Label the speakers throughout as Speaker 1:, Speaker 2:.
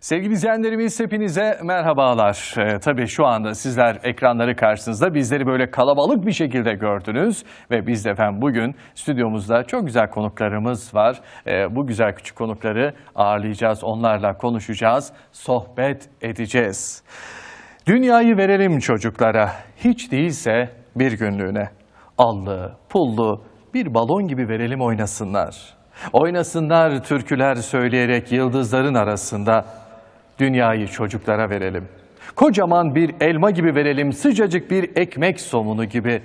Speaker 1: Sevgili izleyenlerimiz hepinize merhabalar. Ee, tabii şu anda sizler ekranları karşınızda bizleri böyle kalabalık bir şekilde gördünüz. Ve biz de efendim bugün stüdyomuzda çok güzel konuklarımız var. Ee, bu güzel küçük konukları ağırlayacağız, onlarla konuşacağız, sohbet edeceğiz. Dünyayı verelim çocuklara, hiç değilse bir günlüğüne. Allı, pullu, bir balon gibi verelim oynasınlar. Oynasınlar türküler söyleyerek yıldızların arasında. Dünyayı çocuklara verelim. Kocaman bir elma gibi verelim, sıcacık bir ekmek somunu gibi.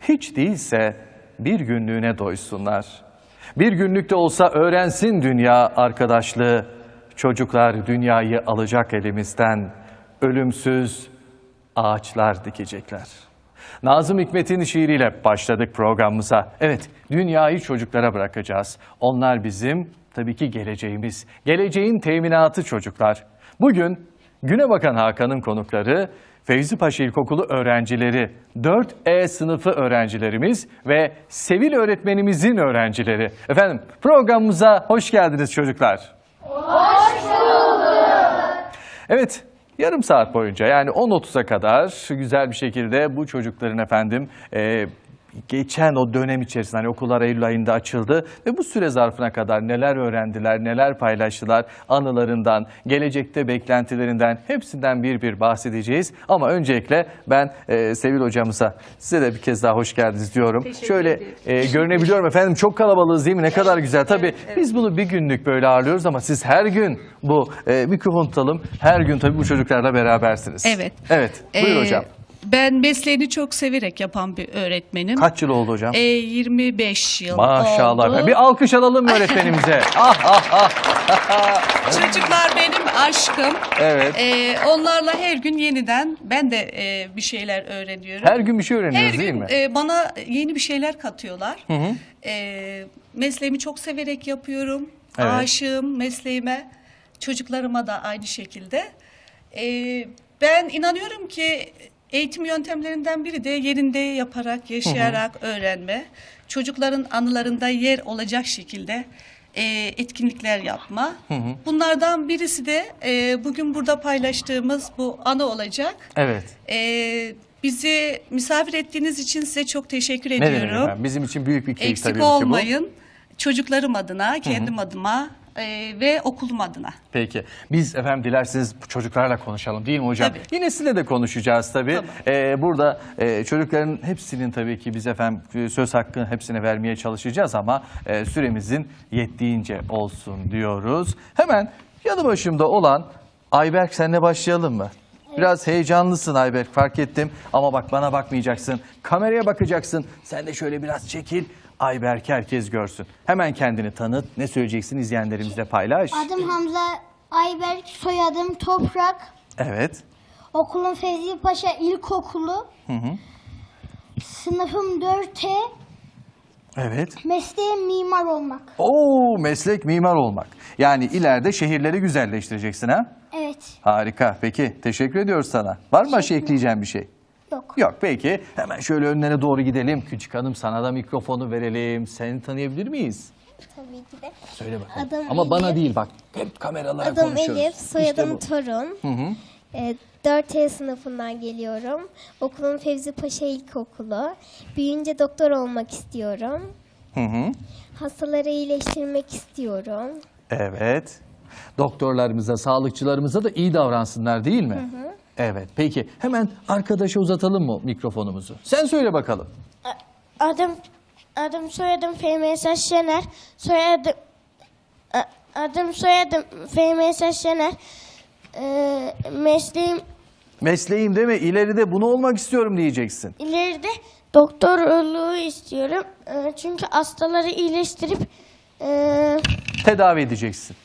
Speaker 1: Hiç değilse bir günlüğüne doysunlar. Bir günlükte olsa öğrensin dünya arkadaşlığı. Çocuklar dünyayı alacak elimizden. Ölümsüz ağaçlar dikecekler. Nazım Hikmet'in şiiriyle başladık programımıza. Evet, dünyayı çocuklara bırakacağız. Onlar bizim tabii ki geleceğimiz. Geleceğin teminatı çocuklar. Bugün Güne Bakan Hakan'ın konukları Fevzi Paşa İlkokulu öğrencileri, 4E sınıfı öğrencilerimiz ve Sevil öğretmenimizin öğrencileri. Efendim programımıza hoş geldiniz çocuklar. Evet, yarım saat boyunca yani 10.30'a kadar güzel bir şekilde bu çocukların efendim e, geçen o dönem içerisinde hani okullar Eylül ayında açıldı ve bu süre zarfına kadar neler öğrendiler, neler paylaştılar, anılarından, gelecekte beklentilerinden hepsinden bir bir bahsedeceğiz. Ama öncelikle ben e, Sevil hocamıza size de bir kez daha hoş geldiniz diyorum. Şöyle e, görünebiliyorum efendim çok kalabalığız değil mi? Ne kadar güzel. Tabii biz bunu bir günlük böyle ağırlıyoruz ama siz her gün bu e, mikrofon tutalım. Her gün tabii bu çocuklarla berabersiniz.
Speaker 2: Evet.
Speaker 1: Evet. Buyur
Speaker 2: Ee,
Speaker 1: hocam.
Speaker 2: Ben mesleğini çok severek yapan bir öğretmenim.
Speaker 1: Kaç yıl oldu hocam?
Speaker 2: Ee, 25 yıl
Speaker 1: Maşallah.
Speaker 2: oldu.
Speaker 1: Bir alkış alalım mı öğretmenimize? ah ah ah.
Speaker 2: Çocuklar benim aşkım.
Speaker 1: Evet.
Speaker 2: Ee, onlarla her gün yeniden ben de e, bir şeyler öğreniyorum.
Speaker 1: Her gün bir şey
Speaker 2: Her
Speaker 1: öğreniyoruz değil
Speaker 2: gün
Speaker 1: mi?
Speaker 2: e, bana yeni bir şeyler katıyorlar. Ee, mesleğimi çok severek yapıyorum.
Speaker 1: Evet.
Speaker 2: Aşığım mesleğime. Çocuklarıma da aynı şekilde. Ee, ben inanıyorum ki eğitim yöntemlerinden biri de yerinde yaparak, yaşayarak öğrenme. Çocukların anılarında yer olacak şekilde e, etkinlikler yapma. Bunlardan birisi de e, bugün burada paylaştığımız bu anı olacak.
Speaker 1: Evet.
Speaker 2: Ee, bizi misafir ettiğiniz için size çok teşekkür
Speaker 1: Ne
Speaker 2: ediyorum.
Speaker 1: efendim? Bizim için büyük bir keyif
Speaker 2: Eksik
Speaker 1: tabii ki bu.
Speaker 2: olmayın. Çocuklarım adına, kendim adıma e, ve okulum adına.
Speaker 1: Peki. Biz efendim dilerseniz bu çocuklarla konuşalım değil mi hocam?
Speaker 2: Tabii.
Speaker 1: Yine sizinle de konuşacağız tabii.
Speaker 2: Tamam.
Speaker 1: Ee, burada e, çocukların hepsinin tabii ki biz efendim e, söz hakkını hepsine vermeye çalışacağız ama e, süremizin yettiğince olsun diyoruz. Hemen yanı başımda olan Ayberk senle başlayalım mı? Biraz heyecanlısın Ayberk fark ettim ama bak bana bakmayacaksın. Kameraya bakacaksın. Sen de şöyle biraz çekil. Ayberk herkes görsün. Hemen kendini tanıt. Ne söyleyeceksin izleyenlerimizle paylaş.
Speaker 3: Adım Hamza Ayberk, soyadım Toprak.
Speaker 1: Evet.
Speaker 3: Okulum Fevzi Paşa İlkokulu. Sınıfım 4T.
Speaker 1: Evet.
Speaker 3: Mesleğim mimar olmak.
Speaker 1: Oo meslek mimar olmak. Yani ileride şehirleri güzelleştireceksin ha?
Speaker 3: Evet.
Speaker 1: Harika. Peki teşekkür ediyoruz sana. Var mı başka ekleyeceğin bir şey?
Speaker 3: Yok.
Speaker 1: Yok peki. Hemen şöyle önlerine doğru gidelim. Küçük hanım sana da mikrofonu verelim. Seni tanıyabilir miyiz?
Speaker 4: Tabii ki de.
Speaker 1: Söyle bakalım.
Speaker 4: Adım
Speaker 1: Ama bana
Speaker 4: Elif.
Speaker 1: değil bak. Hep kameralara
Speaker 4: Adım
Speaker 1: konuşuyoruz.
Speaker 4: Elif, soyadım
Speaker 1: İşte bu.
Speaker 4: Torun.
Speaker 1: Hı hı.
Speaker 4: Ee, 4E sınıfından geliyorum. Okulum Fevzi Paşa İlkokulu. Büyüyünce doktor olmak istiyorum.
Speaker 1: Hı hı.
Speaker 4: Hastaları iyileştirmek istiyorum.
Speaker 1: Evet. Doktorlarımıza, sağlıkçılarımıza da iyi davransınlar değil mi? Evet. Peki hemen arkadaşa uzatalım mı mikrofonumuzu? Sen söyle bakalım.
Speaker 4: Adım adım soyadım Fehmi Şener. Soyadım adım soyadım Fehmi Şener. Ee, mesleğim
Speaker 1: Mesleğim deme ileride bunu olmak istiyorum diyeceksin.
Speaker 4: İleride doktorluğu istiyorum. Ee, Çünkü hastaları iyileştirip e,
Speaker 1: Tedavi edeceksin.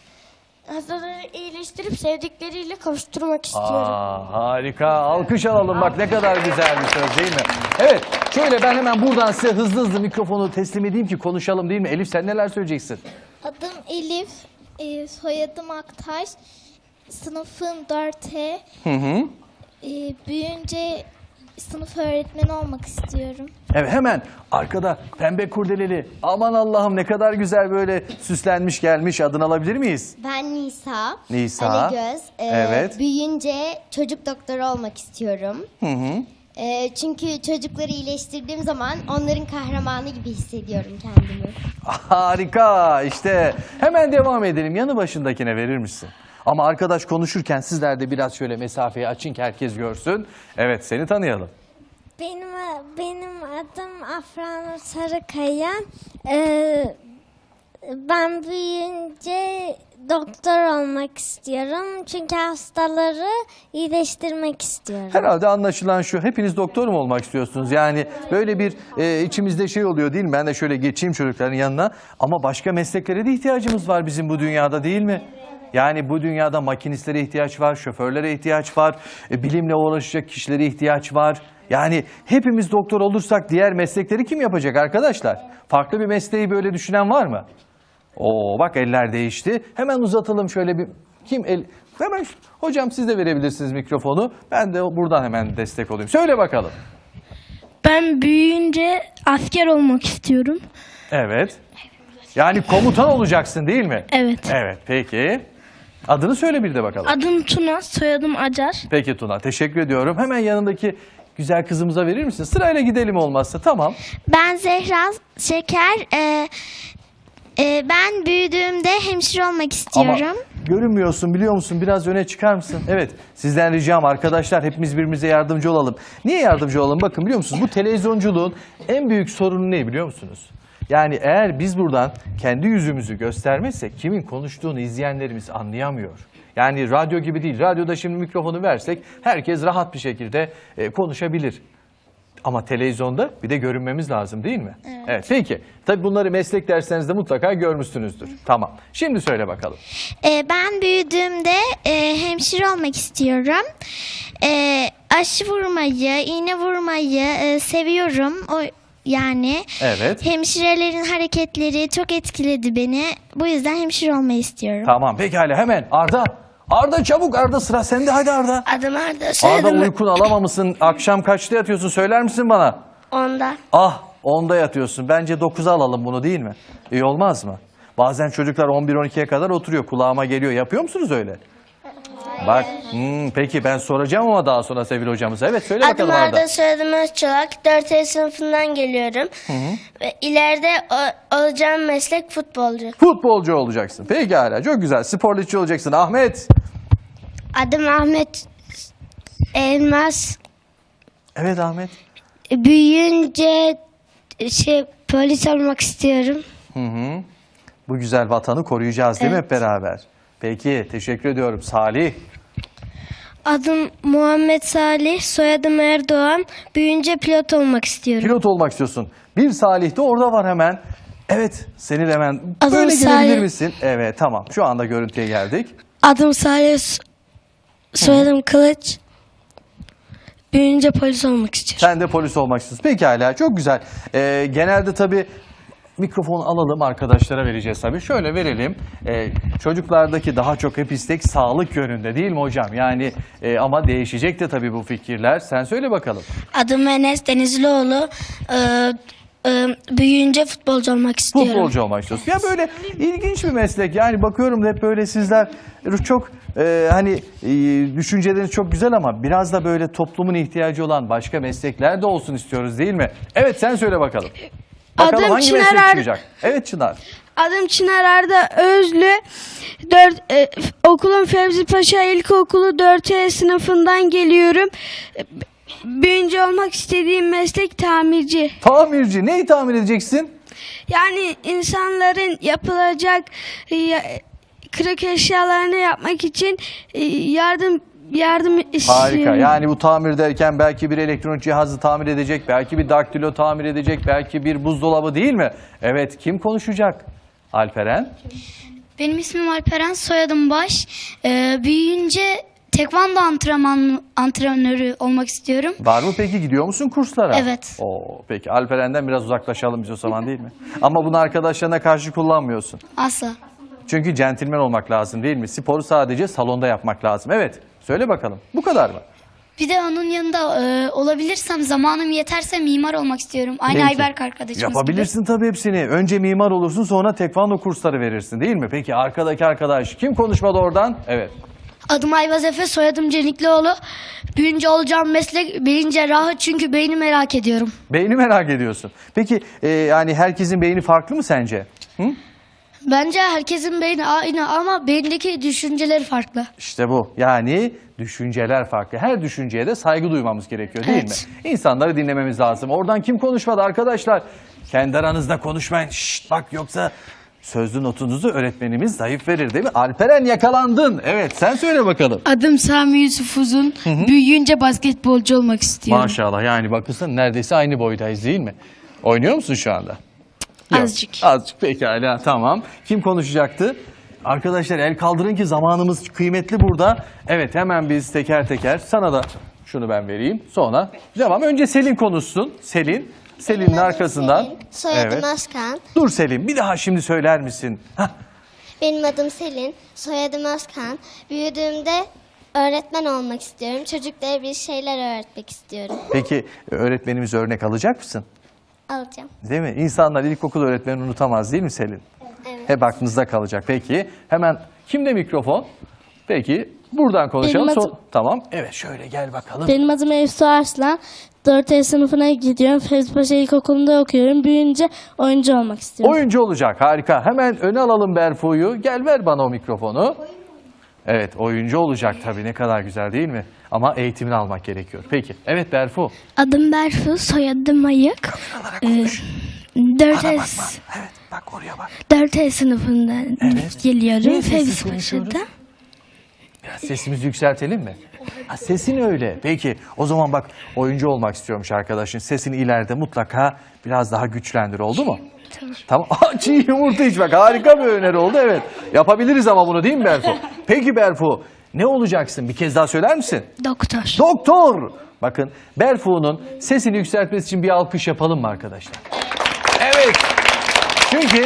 Speaker 4: Hastaları iyileştirip sevdikleriyle kavuşturmak istiyorum.
Speaker 1: Aa, harika. Alkış alalım bak ne kadar güzel bir söz değil mi? Evet. Şöyle ben hemen buradan size hızlı hızlı mikrofonu teslim edeyim ki konuşalım değil mi? Elif sen neler söyleyeceksin?
Speaker 5: Adım Elif, e, soyadım Aktaş, sınıfım 4T.
Speaker 1: Hı hı.
Speaker 5: E, büyüyünce sınıf öğretmeni olmak istiyorum.
Speaker 1: Evet hemen arkada pembe kurdeleli. Aman Allah'ım ne kadar güzel böyle süslenmiş gelmiş. Adını alabilir miyiz?
Speaker 4: Ben Nisa.
Speaker 1: Nisa.
Speaker 4: Alegöz. Ee,
Speaker 1: Evet.
Speaker 4: Büyüyünce çocuk doktoru olmak istiyorum.
Speaker 1: Hı hı.
Speaker 4: Ee, çünkü çocukları iyileştirdiğim zaman onların kahramanı gibi hissediyorum kendimi.
Speaker 1: Harika işte. Hemen devam edelim. Yanı başındakine verir misin? Ama arkadaş konuşurken sizler de biraz şöyle mesafeyi açın ki herkes görsün. Evet seni tanıyalım.
Speaker 5: Benim benim adım Afra Sarıkaya. Ee, ben büyüyünce doktor olmak istiyorum. Çünkü hastaları iyileştirmek istiyorum.
Speaker 1: Herhalde anlaşılan şu. Hepiniz doktor mu olmak istiyorsunuz? Yani böyle bir e, içimizde şey oluyor değil mi? Ben de şöyle geçeyim çocukların yanına. Ama başka mesleklere de ihtiyacımız var bizim bu dünyada değil mi? Yani bu dünyada makinistlere ihtiyaç var, şoförlere ihtiyaç var, e, bilimle uğraşacak kişilere ihtiyaç var. Yani hepimiz doktor olursak diğer meslekleri kim yapacak arkadaşlar? Farklı bir mesleği böyle düşünen var mı? Oo bak eller değişti. Hemen uzatalım şöyle bir. Kim el? Hemen hocam siz de verebilirsiniz mikrofonu. Ben de buradan hemen destek olayım. Söyle bakalım.
Speaker 6: Ben büyüyünce asker olmak istiyorum.
Speaker 1: Evet. Yani komutan olacaksın değil mi?
Speaker 6: Evet.
Speaker 1: Evet peki. Adını söyle bir de bakalım.
Speaker 6: Adım Tuna, soyadım Acar.
Speaker 1: Peki Tuna teşekkür ediyorum. Hemen yanındaki güzel kızımıza verir misin? Sırayla gidelim olmazsa. Tamam.
Speaker 5: Ben Zehra Şeker. Ee, e, ben büyüdüğümde hemşire olmak
Speaker 1: Ama
Speaker 5: istiyorum.
Speaker 1: görünmüyorsun biliyor musun? Biraz öne çıkar mısın? Evet. Sizden ricam arkadaşlar hepimiz birbirimize yardımcı olalım. Niye yardımcı olalım? Bakın biliyor musunuz? Bu televizyonculuğun en büyük sorunu ne biliyor musunuz? Yani eğer biz buradan kendi yüzümüzü göstermezsek kimin konuştuğunu izleyenlerimiz anlayamıyor. Yani radyo gibi değil. Radyoda şimdi mikrofonu versek herkes rahat bir şekilde e, konuşabilir. Ama televizyonda bir de görünmemiz lazım değil mi? Evet. peki. Tabii bunları meslek derslerinizde mutlaka görmüşsünüzdür. Tamam. Şimdi söyle bakalım.
Speaker 5: Ee, ben büyüdüğümde e, hemşire olmak istiyorum. Ee, aşı vurmayı, iğne vurmayı e, seviyorum. O yani
Speaker 1: Evet.
Speaker 5: hemşirelerin hareketleri çok etkiledi beni. Bu yüzden hemşire olmayı istiyorum.
Speaker 1: Tamam pekala hemen Arda. Arda çabuk Arda sıra sende hadi Arda.
Speaker 6: Adım Arda,
Speaker 1: Arda uykunu alamamışsın. Akşam kaçta yatıyorsun söyler misin bana?
Speaker 6: Onda.
Speaker 1: Ah 10'da yatıyorsun. Bence 9'a alalım bunu değil mi? İyi olmaz mı? Bazen çocuklar 11-12'ye kadar oturuyor. Kulağıma geliyor. Yapıyor musunuz öyle? Bak hmm, peki ben soracağım ama daha sonra sevgili hocamıza. Evet söyle
Speaker 7: Adım
Speaker 1: bakalım Arda.
Speaker 7: Arda, soyadım Özçolak. 4 E sınıfından geliyorum. Ve ileride o- olacağım meslek futbolcu.
Speaker 1: Futbolcu olacaksın. Pekala çok güzel. Sporlu işçi olacaksın. Ahmet.
Speaker 7: Adım Ahmet Elmas.
Speaker 1: Evet Ahmet.
Speaker 7: Büyüyünce şey polis olmak istiyorum.
Speaker 1: Hı hı. Bu güzel vatanı koruyacağız değil mi hep beraber? Peki teşekkür ediyorum. Salih.
Speaker 6: Adım Muhammed Salih, soyadım Erdoğan. Büyüyünce pilot olmak istiyorum.
Speaker 1: Pilot olmak istiyorsun. Bir Salih de orada var hemen. Evet senin hemen
Speaker 6: Adım
Speaker 1: böyle gelebilir
Speaker 6: Salih.
Speaker 1: misin? Evet tamam şu anda görüntüye geldik.
Speaker 6: Adım Salih, soyadım Kılıç. Büyüyünce polis olmak istiyorum.
Speaker 1: Sen de polis olmak istiyorsun. Pekala çok güzel. Ee, genelde tabii mikrofonu alalım arkadaşlara vereceğiz tabii. Şöyle verelim. Ee, çocuklardaki daha çok hep istek sağlık yönünde değil mi hocam? Yani e, ama değişecek de tabii bu fikirler. Sen söyle bakalım.
Speaker 6: Adım Enes Denizlioğlu. Ee, e, büyüyünce futbolcu olmak istiyorum.
Speaker 1: Futbolcu olmak istiyorsun. Ya böyle ilginç bir meslek. Yani bakıyorum hep böyle sizler çok e, hani e, düşünceleriniz çok güzel ama biraz da böyle toplumun ihtiyacı olan başka meslekler de olsun istiyoruz değil mi? Evet sen söyle bakalım. Bakalım
Speaker 6: Adım
Speaker 1: hangi
Speaker 6: Çınar
Speaker 1: meslek
Speaker 6: Er-
Speaker 1: çıkacak? Evet Çınar.
Speaker 6: Adım Çınar Arda Özlü. 4 e, okulun Fevzi Paşa İlkokulu 4 sınıfından geliyorum. E, b- Büyüyünce olmak istediğim meslek tamirci.
Speaker 1: Tamirci. Neyi tamir edeceksin?
Speaker 6: Yani insanların yapılacak e, ya- kırık eşyalarını yapmak için e, yardım yardım istiyorum.
Speaker 1: Harika. Yani bu tamir derken belki bir elektronik cihazı tamir edecek, belki bir daktilo tamir edecek, belki bir buzdolabı değil mi? Evet. Kim konuşacak? Alperen.
Speaker 8: Benim ismim Alperen, soyadım Baş. Ee, büyüyünce tekvando antrenman antrenörü olmak istiyorum.
Speaker 1: Var mı peki gidiyor musun kurslara?
Speaker 8: Evet.
Speaker 1: Oo, peki Alperen'den biraz uzaklaşalım biz o zaman değil mi? Ama bunu arkadaşlarına karşı kullanmıyorsun.
Speaker 8: Asla.
Speaker 1: Çünkü centilmen olmak lazım değil mi? Sporu sadece salonda yapmak lazım. Evet. Söyle bakalım. Bu kadar mı?
Speaker 8: Bir de onun yanında e, olabilirsem zamanım yeterse mimar olmak istiyorum. Aynı
Speaker 1: Peki.
Speaker 8: Ayberk arkadaşımız
Speaker 1: Yapabilirsin tabii hepsini. Önce mimar olursun sonra tekvando kursları verirsin değil mi? Peki arkadaki arkadaş kim konuşmadı oradan? Evet.
Speaker 8: gibi. Adım Ayvaz Efe, soyadım Ceniklioğlu. Büyünce olacağım meslek beyin cerrahı çünkü beyni merak ediyorum.
Speaker 1: Beyni merak ediyorsun. Peki e, yani herkesin beyni farklı mı sence? Hı?
Speaker 8: Bence herkesin beyni aynı ama beyindeki düşünceleri farklı.
Speaker 1: İşte bu. Yani düşünceler farklı. Her düşünceye de saygı duymamız gerekiyor değil
Speaker 8: Evet.
Speaker 1: mi? İnsanları dinlememiz lazım. Oradan kim konuşmadı arkadaşlar? Kendi aranızda konuşmayın. Şşt bak yoksa sözlü notunuzu öğretmenimiz zayıf verir değil mi? Alperen yakalandın. Evet sen söyle bakalım.
Speaker 6: Adım Sami Yusuf Uzun. Büyüyünce basketbolcu olmak istiyorum.
Speaker 1: Maşallah yani bakılsın neredeyse aynı boydayız değil mi? Oynuyor musun şu anda? Yok.
Speaker 6: Azıcık.
Speaker 1: Azıcık pekala tamam. Kim konuşacaktı? Arkadaşlar el kaldırın ki zamanımız kıymetli burada. Evet hemen biz teker teker sana da şunu ben vereyim. Sonra devam. Önce Selin konuşsun. Selin. Selin'in arkasından.
Speaker 7: Selin, soyadım
Speaker 1: Evet.
Speaker 7: Özkan.
Speaker 1: Dur Selin bir daha şimdi söyler misin? Hah,
Speaker 7: Benim adım Selin, soyadım Özkan. Büyüdüğümde öğretmen olmak istiyorum. Çocuklara bir şeyler öğretmek istiyorum.
Speaker 1: Peki öğretmenimiz örnek alacak mısın?
Speaker 7: Alacağım.
Speaker 1: Değil mi? İnsanlar ilkokul öğretmenini unutamaz değil mi Selin?
Speaker 7: Evet.
Speaker 1: Hep aklınızda kalacak. Peki hemen kimde mikrofon? Peki buradan konuşalım.
Speaker 9: Benim
Speaker 1: Son- Tamam. Evet şöyle gel bakalım.
Speaker 9: Benim adım Efsu Arslan. 4 sınıfına gidiyorum. Fevzipaşa İlkokulu'nda okuyorum. Büyüyünce oyuncu olmak istiyorum.
Speaker 1: Oyuncu olacak. Harika. Hemen öne alalım Berfu'yu. Gel ver bana o mikrofonu. Evet oyuncu olacak tabii ne kadar güzel değil mi? Ama eğitimini almak gerekiyor. Peki. Evet Berfu.
Speaker 5: Adım Berfu, soyadım Ayık. Ee, 4S,
Speaker 1: Evet bak oraya bak.
Speaker 5: 4 sınıfından
Speaker 1: Evet.
Speaker 5: geliyorum.
Speaker 1: Niye sessiz
Speaker 5: Fevzipaşa'da.
Speaker 1: konuşuyoruz? Biraz sesimizi yükseltelim mi? Ha, sesin öyle. Peki o zaman bak oyuncu olmak istiyormuş arkadaşın. Sesini ileride mutlaka biraz daha güçlendir oldu mu? Tamam. Tamam. Aa, Çiğ yumurta içmek harika bir öneri oldu evet. Yapabiliriz ama bunu değil mi Berfu? Peki Berfu ne olacaksın? Bir kez daha söyler misin?
Speaker 5: Doktor.
Speaker 1: Doktor. Bakın Berfu'nun sesini yükseltmesi için bir alkış yapalım mı arkadaşlar? Evet. Çünkü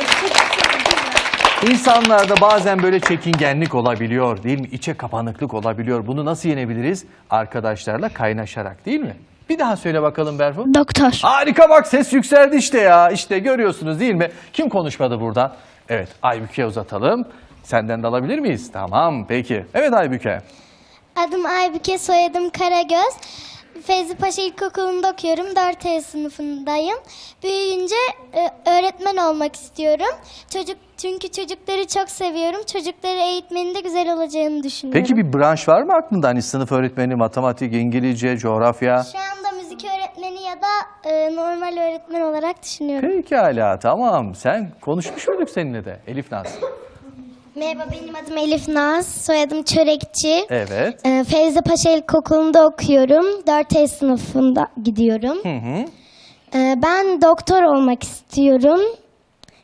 Speaker 1: insanlarda bazen böyle çekingenlik olabiliyor değil mi? İçe kapanıklık olabiliyor. Bunu nasıl yenebiliriz? Arkadaşlarla kaynaşarak değil mi? Bir daha söyle bakalım Berfu.
Speaker 5: Doktor.
Speaker 1: Harika bak ses yükseldi işte ya. İşte görüyorsunuz değil mi? Kim konuşmadı buradan? Evet Aybüke'ye uzatalım. Senden de alabilir miyiz? Tamam peki. Evet Aybüke.
Speaker 7: Adım Aybüke, soyadım Karagöz. Feyzi Paşa İlkokulu'nda okuyorum. 4 sınıfındayım. Büyüyünce e, öğretmen olmak istiyorum. Çocuk çünkü çocukları çok seviyorum. Çocukları eğitmenin de güzel olacağını düşünüyorum.
Speaker 1: Peki bir branş var mı aklında? Hani sınıf öğretmeni, matematik, İngilizce, coğrafya?
Speaker 7: Şu anda müzik öğretmeni ya da e, normal öğretmen olarak düşünüyorum.
Speaker 1: Pekala tamam. Sen konuşmuş muyduk seninle de Elif Naz?
Speaker 7: Merhaba benim adım Elif Naz. Soyadım Çörekçi.
Speaker 1: Evet.
Speaker 7: E, Feyzi Paşa İlkokulu'nda okuyorum. 4 sınıfında gidiyorum.
Speaker 1: Hı hı.
Speaker 7: Ee, Ben doktor olmak istiyorum.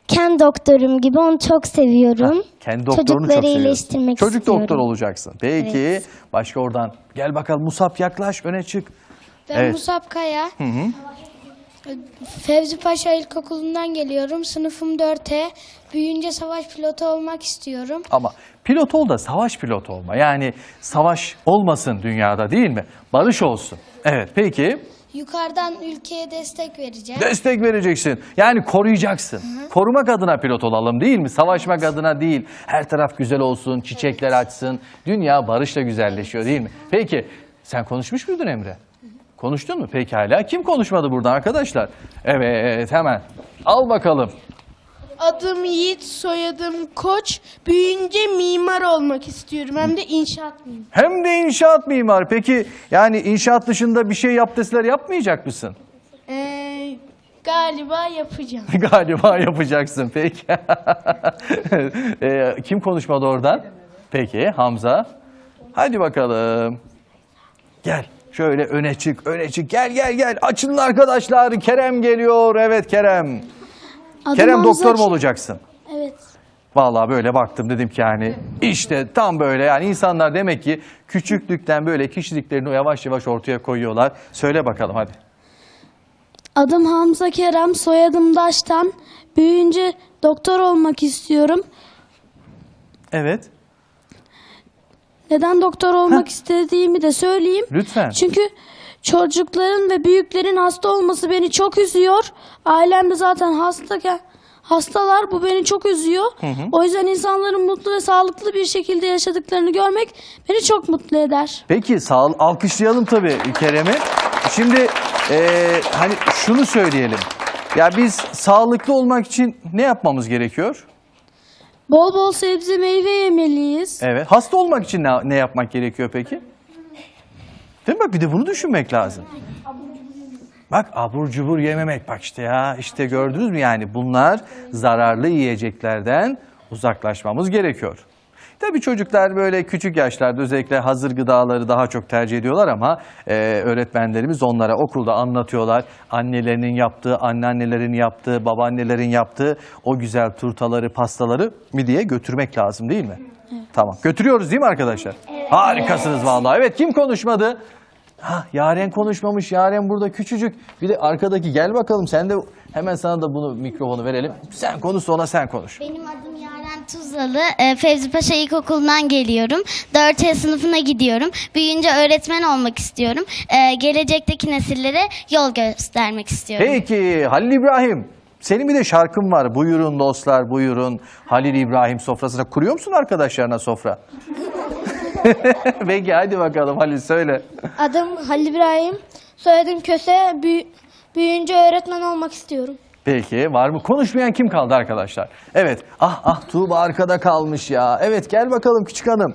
Speaker 7: Kendi doktorum gibi onu çok seviyorum.
Speaker 1: Kendi doktorunu
Speaker 7: Çocukları
Speaker 1: çok seviyorsun.
Speaker 7: iyileştirmek
Speaker 1: Çocuk
Speaker 7: istiyorum.
Speaker 1: doktor olacaksın. Peki.
Speaker 7: Evet.
Speaker 1: Başka oradan. Gel bakalım Musab yaklaş öne çık.
Speaker 6: Ben
Speaker 1: Evet.
Speaker 6: Musab Kaya.
Speaker 1: Hı hı.
Speaker 6: Fevzi Paşa İlkokulu'ndan geliyorum. Sınıfım 4'e. Büyüyünce savaş pilotu olmak istiyorum.
Speaker 1: Ama pilot ol da savaş pilotu olma. Yani savaş olmasın dünyada değil mi? Barış olsun. Evet peki.
Speaker 6: Yukarıdan ülkeye destek vereceğim.
Speaker 1: Destek vereceksin. Yani koruyacaksın. Korumak adına pilot olalım değil mi? Savaşmak adına değil. Her taraf güzel olsun, çiçekler açsın. Dünya barışla güzelleşiyor değil mi? Peki sen konuşmuş muydun Emre? Konuştun mu? Pekala. Kim konuşmadı burada arkadaşlar? Evet hemen. Al bakalım.
Speaker 9: Adım Yiğit, soyadım Koç. Büyüyünce mimar olmak istiyorum. Hem de inşaat mimar.
Speaker 1: Hem de inşaat mimar. Peki yani inşaat dışında bir şey yap deseler yapmayacak mısın?
Speaker 9: Ee, galiba yapacağım.
Speaker 1: Galiba yapacaksın. Peki. Ee, kim konuşmadı oradan? Peki Hamza. Hadi bakalım. Gel. Şöyle öne çık, öne çık. Gel gel gel. Açılın arkadaşlar. Kerem geliyor. Evet Kerem. Kerem
Speaker 9: Hamza
Speaker 1: doktor mu olacaksın?
Speaker 9: Evet.
Speaker 1: Vallahi böyle baktım dedim ki yani işte tam böyle yani insanlar demek ki küçüklükten böyle kişiliklerini yavaş yavaş ortaya koyuyorlar. Söyle bakalım hadi.
Speaker 9: Adım Hamza Kerem, soyadım Daştan. Büyüyünce doktor olmak istiyorum.
Speaker 1: Evet.
Speaker 6: Neden doktor olmak istediğimi de söyleyeyim.
Speaker 1: Lütfen.
Speaker 6: Çünkü çocukların ve büyüklerin hasta olması beni çok üzüyor. Ailem de zaten hasta hastalar bu beni çok üzüyor. O yüzden insanların mutlu ve sağlıklı bir şekilde yaşadıklarını görmek beni çok mutlu eder.
Speaker 1: Peki sağ alkışlayalım tabii Kerem'i. Şimdi eee, hani şunu söyleyelim. Ya biz sağlıklı olmak için ne yapmamız gerekiyor?
Speaker 6: Bol bol sebze meyve yemeliyiz.
Speaker 1: Evet. Hasta olmak için ne, ne yapmak gerekiyor peki? Değil mi? Bir de bunu düşünmek lazım. Bak abur cubur yememek bak işte ya. işte gördünüz mü yani bunlar zararlı yiyeceklerden uzaklaşmamız gerekiyor. Tabii çocuklar böyle küçük yaşlarda özellikle hazır gıdaları daha çok tercih ediyorlar ama e, öğretmenlerimiz onlara okulda anlatıyorlar. Annelerinin yaptığı, anneannelerin yaptığı, babaannelerin yaptığı o güzel turtaları, pastaları midiye götürmek lazım değil mi? Tamam. Götürüyoruz değil mi arkadaşlar? Harikasınız vallahi. Evet kim konuşmadı? Ha, Yaren konuşmamış. Yaren burada küçücük. Bir de arkadaki gel bakalım sen de hemen sana da bunu mikrofonu verelim. Sen konuş sonra sen konuş.
Speaker 10: Benim adım Yaren Tuzlalı. E, Fevzi Paşa İlkokulu'ndan geliyorum. 4 sınıfına gidiyorum. Büyüyünce öğretmen olmak istiyorum. E, gelecekteki nesillere yol göstermek istiyorum.
Speaker 1: Peki Halil İbrahim. Senin bir de şarkın var. Buyurun dostlar buyurun. Halil İbrahim sofrasına kuruyor musun arkadaşlarına sofra? Peki hadi bakalım Halil söyle.
Speaker 7: Adım Halil İbrahim. Soyadım Köse. büyüyünce öğretmen olmak istiyorum.
Speaker 1: Peki var mı? Konuşmayan kim kaldı arkadaşlar? Evet. Ah ah Tuğba arkada kalmış ya. Evet gel bakalım küçük hanım.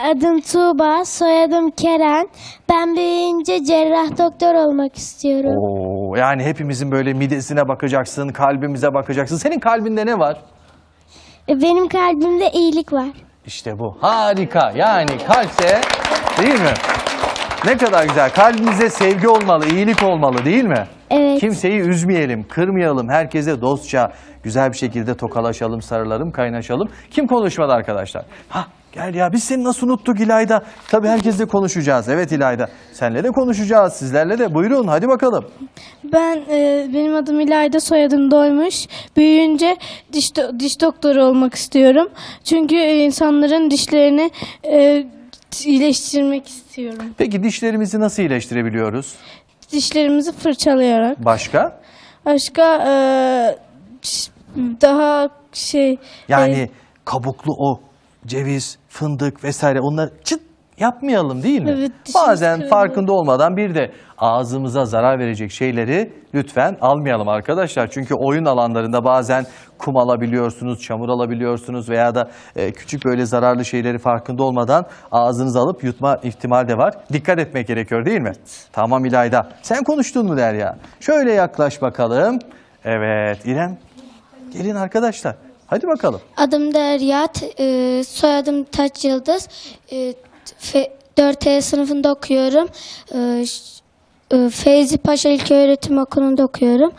Speaker 7: Adım Tuğba, soyadım Keren. Ben büyüyünce cerrah doktor olmak istiyorum.
Speaker 1: Oo, yani hepimizin böyle midesine bakacaksın, kalbimize bakacaksın. Senin kalbinde ne var?
Speaker 7: E, Benim kalbimde iyilik var.
Speaker 1: İşte bu. Harika. Yani kalpse değil mi? Ne kadar güzel. Kalbimize sevgi olmalı, iyilik olmalı değil mi?
Speaker 7: Evet.
Speaker 1: Kimseyi üzmeyelim, kırmayalım. Herkese dostça, güzel bir şekilde tokalaşalım, sarılalım, kaynaşalım. Kim konuşmadı arkadaşlar? Ha gel ya biz seni nasıl unuttuk İlayda? Tabii herkesle konuşacağız. Evet İlayda. Senle de konuşacağız. Sizlerle de. Buyurun hadi bakalım.
Speaker 6: Ben e, benim adım İlayda, soyadım Doymuş. Büyüyünce diş do- diş doktoru olmak istiyorum. Çünkü e, insanların dişlerini e, iyileştirmek istiyorum.
Speaker 1: Peki dişlerimizi nasıl iyileştirebiliyoruz?
Speaker 6: Dişlerimizi fırçalayarak.
Speaker 1: Başka?
Speaker 6: Başka e, daha şey
Speaker 1: Yani
Speaker 6: e,
Speaker 1: kabuklu o ceviz, fındık vesaire onları çıt yapmayalım değil mi?
Speaker 6: Evet,
Speaker 1: Bazen farkında olmadan bir de ağzımıza zarar verecek şeyleri lütfen almayalım arkadaşlar. Çünkü oyun alanlarında bazen kum alabiliyorsunuz, çamur alabiliyorsunuz veya da e, küçük böyle zararlı şeyleri farkında olmadan ağzınıza alıp yutma ihtimali de var. Dikkat etmek gerekiyor değil mi? Tamam İlayda. Sen konuştun mu Derya? Şöyle yaklaş bakalım. Evet İrem. Gelin arkadaşlar. Hadi bakalım.
Speaker 7: Adım Derya, e, soyadım Taç Yıldız. Fe, 4E sınıfında okuyorum. E, ş- e, Feyzi Paşa İlköğretim Okulu'nda okuyorum.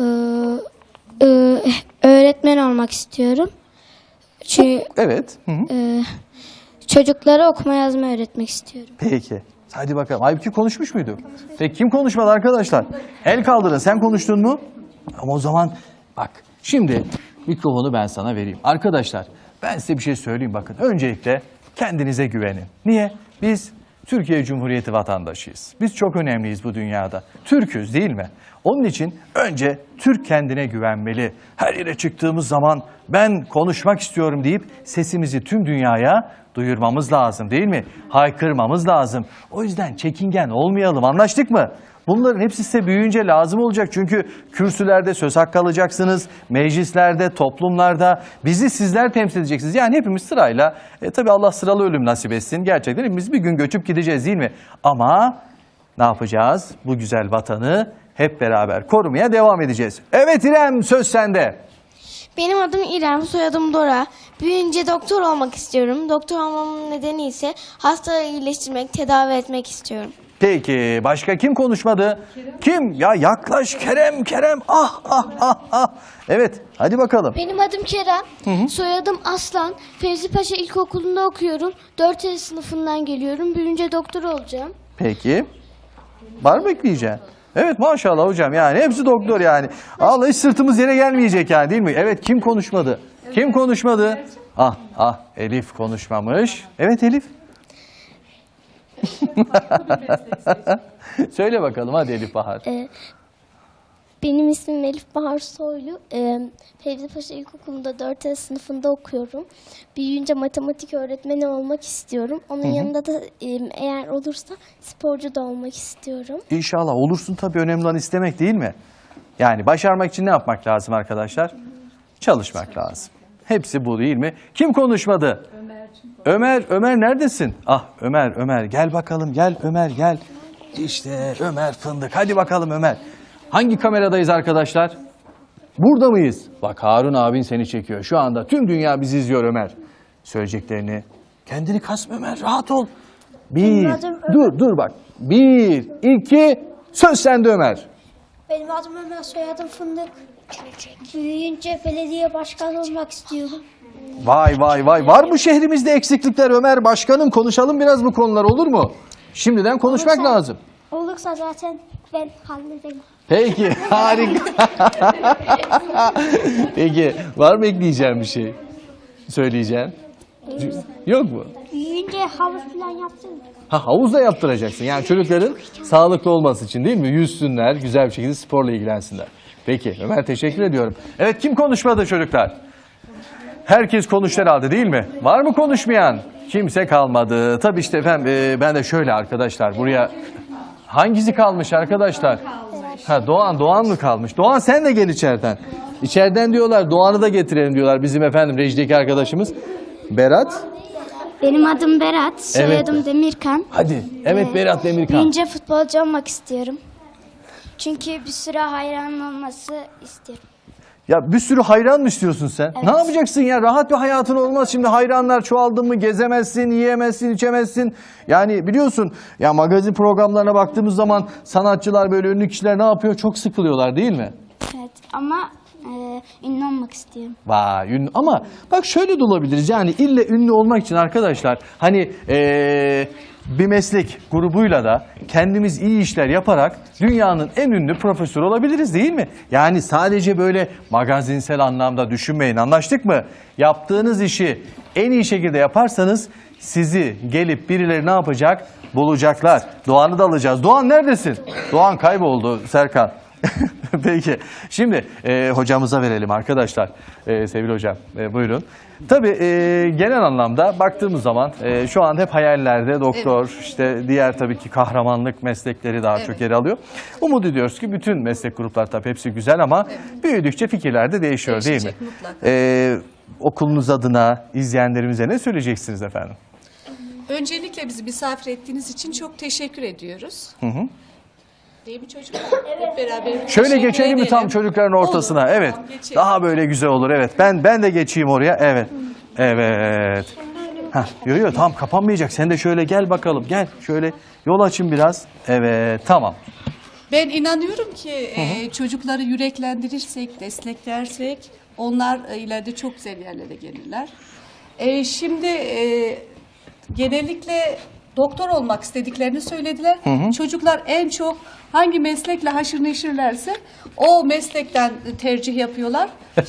Speaker 7: E, e, öğretmen olmak istiyorum. Çünkü
Speaker 1: Evet. Hı hı.
Speaker 7: e, çocuklara okuma yazma öğretmek istiyorum.
Speaker 1: Peki. Hadi bakalım. Halbuki konuşmuş muydu? Peki kim konuşmadı arkadaşlar? El kaldırın. Sen konuştun mu? Ama o zaman bak şimdi mikrofonu ben sana vereyim. Arkadaşlar ben size bir şey söyleyeyim bakın. Öncelikle kendinize güvenin. Niye? Biz Türkiye Cumhuriyeti vatandaşıyız. Biz çok önemliyiz bu dünyada. Türküz değil mi? Onun için önce Türk kendine güvenmeli. Her yere çıktığımız zaman ben konuşmak istiyorum deyip sesimizi tüm dünyaya duyurmamız lazım değil mi? Haykırmamız lazım. O yüzden çekingen olmayalım anlaştık mı? Bunların hepsi size büyüyünce lazım olacak. Çünkü kürsülerde söz hakkı alacaksınız. Meclislerde, toplumlarda bizi sizler temsil edeceksiniz. Yani hepimiz sırayla, e, tabii Allah sıralı ölüm nasip etsin. Gerçekten hepimiz bir gün göçüp gideceğiz değil mi? Ama ne yapacağız? Bu güzel vatanı hep beraber korumaya devam edeceğiz. Evet İrem söz sende.
Speaker 7: Benim adım İrem, soyadım Dora. Büyüyünce doktor olmak istiyorum. Doktor olmamın nedeni ise hastaları iyileştirmek, tedavi etmek istiyorum.
Speaker 1: Peki başka kim konuşmadı? Kim? Ya yaklaş Kerem Kerem. Ah ah ah ah. Evet hadi bakalım.
Speaker 7: Benim adım Kerem, soyadım Aslan. Fevzi Paşa İlkokulu'nda okuyorum. 4 sınıfından geliyorum. Büyüyünce doktor olacağım.
Speaker 1: Peki. Var mı ekleyeceğin? Evet maşallah hocam yani hepsi doktor yani. Allah hiç sırtımız yere gelmeyecek yani değil mi? Evet kim konuşmadı? Kim konuşmadı? Ah ah Elif konuşmamış. Evet Elif. Söyle bakalım hadi Elif Bahar.
Speaker 4: Benim ismim Elif Bahar Soylu. Ee, Fevzi Paşa İlkokulu'nda 4. sınıfında okuyorum. Büyüyünce matematik öğretmeni olmak istiyorum. Onun yanında da e, eğer olursa sporcu da olmak istiyorum.
Speaker 1: İnşallah olursun tabii önemli olan istemek değil mi? Yani başarmak için ne yapmak lazım arkadaşlar? Çalışmak lazım. Hepsi bu değil mi? Kim konuşmadı? Ömer, Ömer neredesin? Ah Ömer, Ömer gel bakalım gel Ömer gel. İşte Ömer fındık. Hadi bakalım Ömer. Hangi kameradayız arkadaşlar? Burada mıyız? Bak Harun abin seni çekiyor. Şu anda tüm dünya bizi izliyor Ömer. Söyleyeceklerini. Kendini kasma Ömer rahat ol. Bir, dur dur bak. Bir, iki, söz sende Ömer.
Speaker 3: Benim adım Ömer, soyadım Fındık. Büyüyünce belediye başkanı olmak istiyorum.
Speaker 1: Vay vay vay. Var mı şehrimizde eksiklikler Ömer Başkanım? Konuşalım biraz bu konular olur mu? Şimdiden konuşmak
Speaker 3: Olursa-
Speaker 1: lazım.
Speaker 3: Olursa zaten ben hallederim.
Speaker 1: Peki harika. Peki var mı ekleyeceğim bir şey? Söyleyeceğim. Yok mu?
Speaker 3: Büyüyünce havuz falan yaptım.
Speaker 1: Ha havuzda yaptıracaksın. Yani çocukların sağlıklı olması için değil mi? Yüzsünler, güzel bir şekilde sporla ilgilensinler. Peki Ömer teşekkür ediyorum. Evet kim konuşmadı çocuklar? Herkes konuştu herhalde değil mi? Var mı konuşmayan? Kimse kalmadı. Tabii işte efendim e, ben de şöyle arkadaşlar buraya hangisi kalmış arkadaşlar? Ha Doğan, Doğan mı kalmış? Doğan sen de gel içeriden. İçeriden diyorlar Doğan'ı da getirelim diyorlar bizim efendim rejideki arkadaşımız. Berat.
Speaker 8: Benim adım Berat, soyadım
Speaker 1: Evet.
Speaker 8: Demirkan.
Speaker 1: Hadi. Evet Berat Demirkan.
Speaker 8: Büyünce futbolcu olmak istiyorum. Çünkü bir sürü hayran olması istiyorum.
Speaker 1: Ya bir sürü hayran mı istiyorsun sen? Ne yapacaksın ya? Rahat bir hayatın olmaz. Şimdi hayranlar çoğaldın mı gezemezsin, yiyemezsin, içemezsin. Yani biliyorsun ya magazin programlarına baktığımız zaman sanatçılar böyle ünlü kişiler ne yapıyor? Çok sıkılıyorlar değil mi?
Speaker 8: Evet ama e, ünlü olmak istiyorum.
Speaker 1: Vay ünlü ama bak şöyle de olabiliriz yani ille ünlü olmak için arkadaşlar hani eee, bir meslek grubuyla da kendimiz iyi işler yaparak dünyanın en ünlü profesörü olabiliriz değil mi? Yani sadece böyle magazinsel anlamda düşünmeyin anlaştık mı? Yaptığınız işi en iyi şekilde yaparsanız sizi gelip birileri ne yapacak? Bulacaklar. Doğan'ı da alacağız. Doğan neredesin? Doğan kayboldu Serkan. Peki. Şimdi e, hocamıza verelim arkadaşlar. E, sevgili hocam e, buyurun. Tabii e, genel anlamda baktığımız zaman e, şu an hep hayallerde doktor, işte diğer tabii ki kahramanlık meslekleri daha çok yer alıyor. Umut ediyoruz ki bütün meslek gruplar tabii hepsi güzel ama büyüdükçe fikirler de değişiyor değil mi?
Speaker 2: Değişecek mutlaka.
Speaker 1: E, okulunuz adına izleyenlerimize ne söyleyeceksiniz efendim?
Speaker 2: Öncelikle bizi misafir ettiğiniz için çok teşekkür ediyoruz. Değil mi çocuklar? Hep beraber
Speaker 1: Şöyle
Speaker 2: teşekkür
Speaker 1: geçelim mi tam çocukların ortasına?
Speaker 2: Olur,
Speaker 1: evet.
Speaker 2: tamam, geçelim.
Speaker 1: Daha böyle güzel olur. Evet. Ben ben de geçeyim oraya. Evet. Evet. Ha, yo yo tam kapanmayacak. Sen de şöyle gel bakalım. Gel. Şöyle yol açın biraz. Evet. Tamam.
Speaker 2: Ben inanıyorum ki e, çocukları yüreklendirirsek, desteklersek onlar e, ileride çok güzel yerlere gelirler. E, şimdi e, genellikle doktor olmak istediklerini söylediler. Çocuklar en çok hangi meslekle haşır neşirlerse o meslekten tercih yapıyorlar.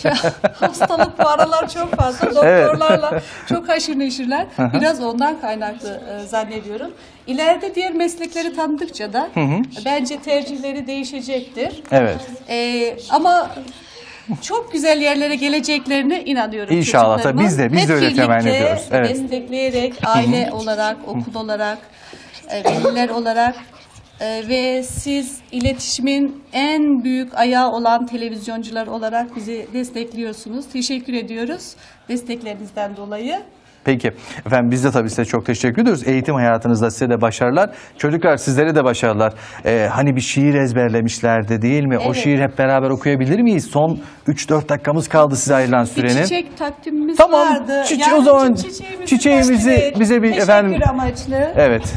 Speaker 2: Hastalık bu aralar çok fazla. Doktorlarla çok haşır neşirler. Biraz ondan kaynaklı e, zannediyorum. İleride diğer meslekleri tanıdıkça da bence tercihleri değişecektir.
Speaker 1: Evet.
Speaker 2: Ee, ama çok güzel yerlere geleceklerine inanıyorum
Speaker 1: İnşallah, tabii biz de- biz de öyle temenni ediyoruz. Evet.
Speaker 2: Destekleyerek aile olarak, okul olarak, e, veliler olarak e, ve siz iletişimin en büyük ayağı olan televizyoncular olarak bizi destekliyorsunuz. Teşekkür ediyoruz desteklerinizden dolayı.
Speaker 1: Peki. Efendim biz de tabii size çok teşekkür ediyoruz. Eğitim hayatınızda size de başarılar. Çocuklar sizlere de başarılar. Ee, hani bir şiir ezberlemişlerdi değil mi? O
Speaker 2: Evet.
Speaker 1: şiir hep beraber okuyabilir miyiz? Son 3-4 dakikamız kaldı size ayrılan
Speaker 2: Bir
Speaker 1: sürenin.
Speaker 2: çiçek takvimimiz
Speaker 1: Tamam,
Speaker 2: vardı.
Speaker 1: çiçe- o zaman
Speaker 2: çiçeğimizi
Speaker 1: çiçeğimizi bize bir
Speaker 2: Teşekkür
Speaker 1: efendim-
Speaker 2: amaçlı.
Speaker 1: Evet.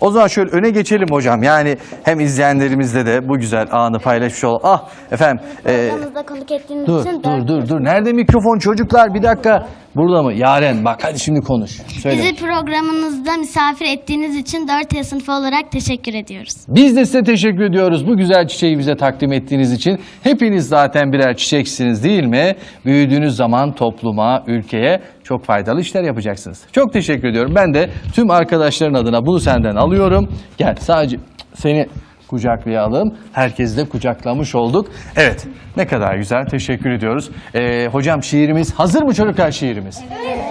Speaker 1: O zaman şöyle öne geçelim hocam. Yani hem izleyenlerimizle de bu güzel anı paylaşmış olalım. Ah efendim. e,
Speaker 4: konuk ettiğiniz
Speaker 1: dur
Speaker 4: için
Speaker 1: dur dur dur. Nerede mikrofon çocuklar? Bir dakika. Burada mı? Yaren bak hadi şimdi konuş. Söyle.
Speaker 10: Bizi programınızda misafir ettiğiniz için 4 sınıfı olarak teşekkür ediyoruz.
Speaker 1: Biz de size teşekkür ediyoruz bu güzel çiçeği bize takdim ettiğiniz için. Hepiniz zaten birer çiçeksiniz değil mi? Büyüdüğünüz zaman topluma, ülkeye çok faydalı işler yapacaksınız. Çok teşekkür ediyorum. Ben de tüm arkadaşların adına bunu senden alıyorum. Gel sadece seni kucaklayalım. Herkesi de kucaklamış olduk. Evet ne kadar güzel teşekkür ediyoruz. Ee, hocam şiirimiz hazır mı çocuklar şiirimiz?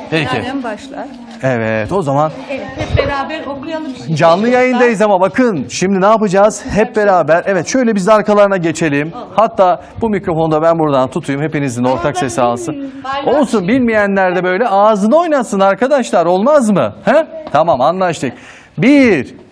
Speaker 1: Peki.
Speaker 2: Yarın başlar.
Speaker 1: Evet o zaman
Speaker 2: Evet, hep beraber okuyalım. şimdi.
Speaker 1: Canlı yayındayız ama bakın şimdi ne yapacağız? Hep beraber evet şöyle biz de arkalarına geçelim. Hatta bu mikrofonu da ben buradan tutayım. Hepinizin ortak sesi alsın. Olsun bilmeyenler de böyle ağzını oynatsın arkadaşlar olmaz mı? He? Tamam anlaştık. Bir,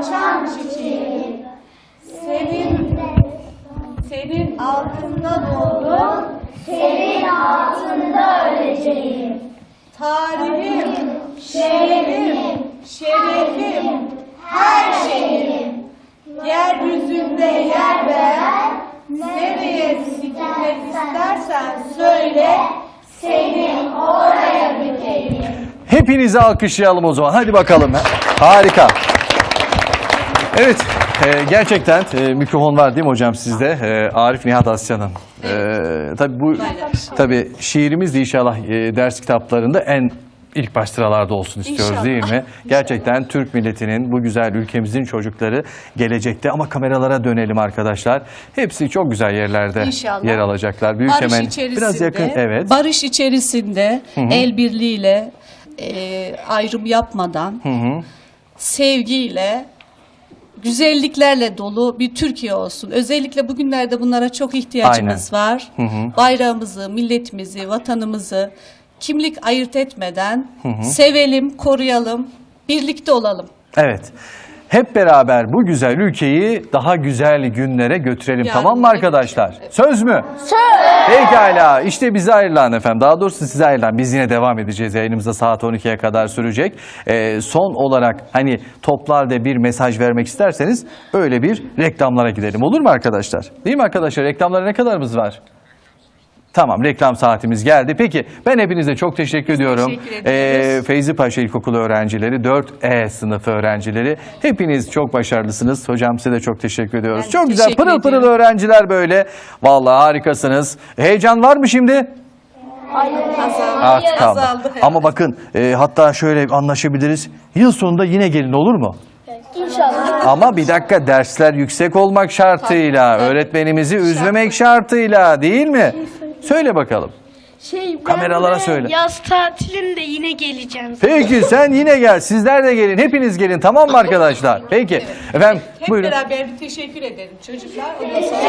Speaker 2: açan çiçeği. Senin, senin altında doğdum, senin altında öleceğim. Tarihim, şehrim, şerefim, her şeyim. Yeryüzünde yer ver, nereye gitmek istersen söyle, seni oraya dikeyim.
Speaker 1: hepinizi alkışlayalım o zaman. Hadi bakalım. Harika. Evet, e, gerçekten e, mikrofon var değil mi hocam sizde? E, Arif Nihat Asyan'ın. E, tabii bu tabii şiirimiz de inşallah e, ders kitaplarında en ilk baş sıralarda olsun istiyoruz
Speaker 2: İnşallah.
Speaker 1: değil mi? Gerçekten Türk milletinin bu güzel ülkemizin çocukları gelecekte ama kameralara dönelim arkadaşlar. Hepsi çok güzel yerlerde
Speaker 2: İnşallah.
Speaker 1: yer alacaklar. Büyük
Speaker 2: barış
Speaker 1: hemen
Speaker 2: içerisinde,
Speaker 1: biraz yakın evet.
Speaker 2: barış içerisinde el birliğiyle e, ayrım yapmadan, sevgiyle, güzelliklerle dolu bir Türkiye olsun. Özellikle bugünlerde bunlara çok ihtiyacımız var. Bayrağımızı, milletimizi, vatanımızı kimlik ayırt etmeden sevelim, koruyalım, birlikte olalım.
Speaker 1: Evet. Hep beraber bu güzel ülkeyi daha güzel günlere götürelim
Speaker 2: Yarınlara
Speaker 1: tamam mı arkadaşlar? Söz mü? Söz. Pekala işte bize ayrılan efendim daha doğrusu size ayrılan biz yine devam edeceğiz yayınımızda saat 12'ye kadar sürecek. Ee, son olarak hani toplarda bir mesaj vermek isterseniz öyle bir reklamlara gidelim olur mu arkadaşlar? Değil mi arkadaşlar reklamlara ne kadarımız var? Tamam reklam saatimiz geldi. Peki ben hepinize çok teşekkür ediyorum.
Speaker 2: teşekkür.
Speaker 1: Ee, Feyzi Paşa İlkokulu öğrencileri, 4E sınıfı öğrencileri. Hepiniz çok başarılısınız. Hocam size de çok teşekkür ediyoruz.
Speaker 2: Ben
Speaker 1: çok güzel
Speaker 2: teşekkür
Speaker 1: pırıl pırıl
Speaker 2: ediyorum.
Speaker 1: öğrenciler böyle. Vallahi harikasınız. Heyecan var mı şimdi? Artık kaldı.
Speaker 2: Azaldı.
Speaker 1: Ama bakın e, hatta şöyle anlaşabiliriz. Yıl sonunda yine gelin olur mu? İnşallah. Ama bir dakika dersler yüksek olmak şartıyla, öğretmenimizi üzmemek şartıyla değil mi? Söyle bakalım.
Speaker 6: Şey, ben
Speaker 1: Kameralara
Speaker 6: buraya
Speaker 1: söyle.
Speaker 6: Yaz tatilinde yine geleceğim.
Speaker 1: Peki sen yine gel. Sizler de gelin. Hepiniz gelin. Tamam mı arkadaşlar? Peki. Efendim
Speaker 2: Hep
Speaker 1: buyurun.
Speaker 2: beraber bir teşekkür edelim çocuklar. Ondan sonra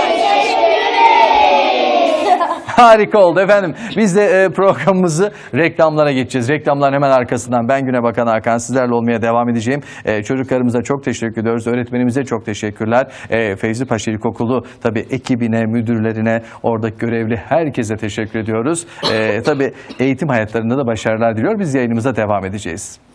Speaker 1: Harika oldu efendim. Biz de e, programımızı reklamlara geçeceğiz. Reklamların hemen arkasından ben Güne Bakan Hakan sizlerle olmaya devam edeceğim. E, çocuklarımıza çok teşekkür ediyoruz. Öğretmenimize çok teşekkürler. E, Feyzi Paşa İlkokulu tabii ekibine, müdürlerine, oradaki görevli herkese teşekkür ediyoruz. Tabii eğitim hayatlarında da başarılar diliyor. Biz yayınımıza devam edeceğiz.